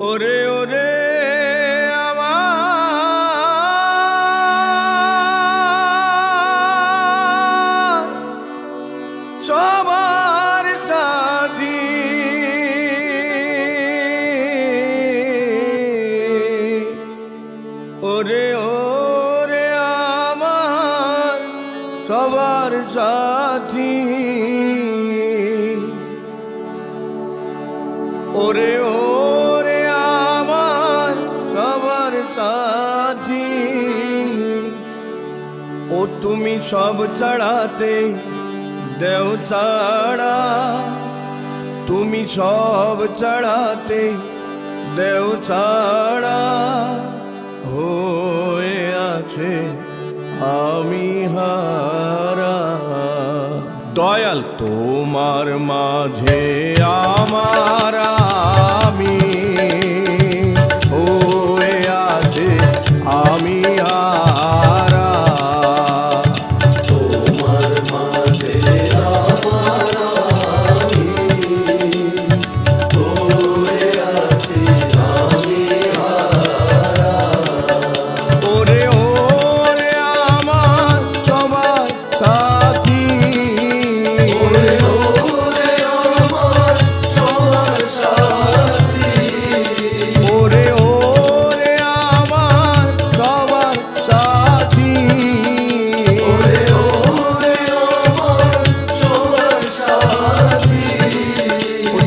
ওরে ওরে আমার সবার সাথী। ওরে ওরে আমার সবার সাথী। ওরে ও তুমি সব চড়াতে দেও ছাড়া তুমি সব চড়াতে দেও ছাড়া হয়ে আছে আমি হারা। দয়াল তোমার মাঝে আমার।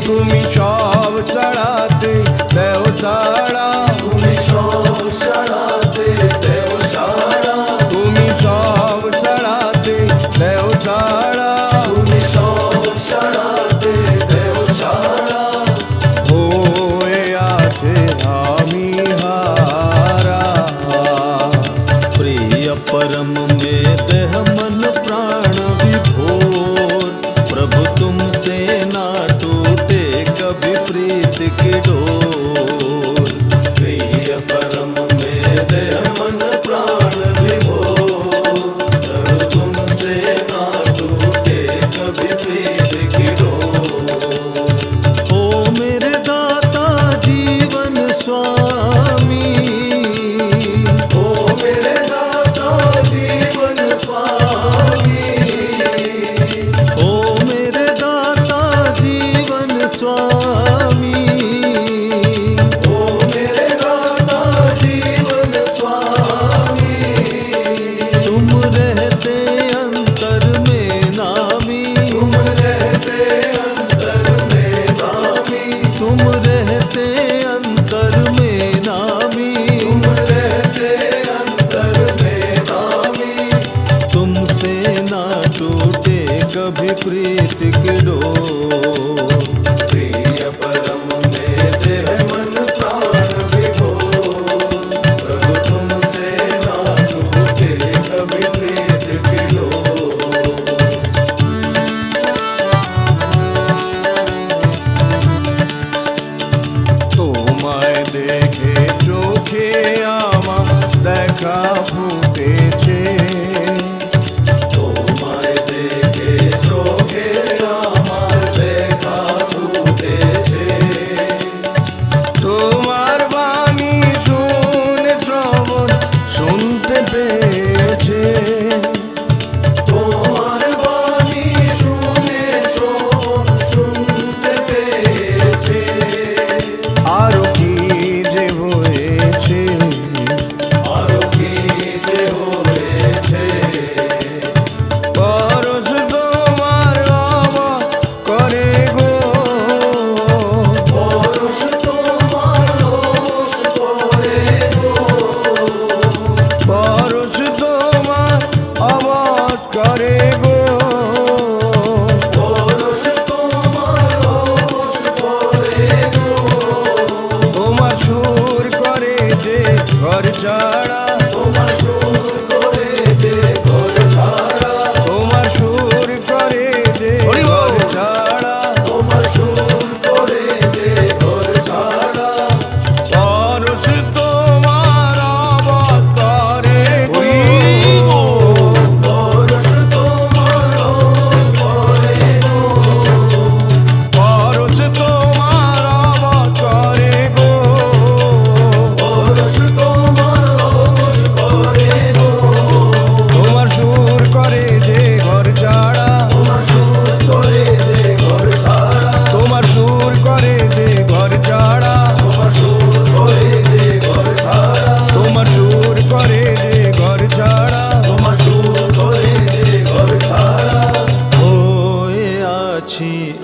তুমি সব कभी प्रीत की डोर।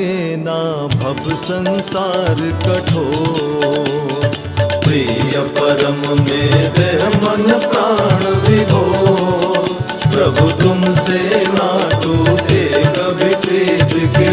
लगे ना भव संसार कठोर। प्रिय परम मेरे मन प्राण विभो। प्रभु तुमसे ना टूटे कभी प्रीत के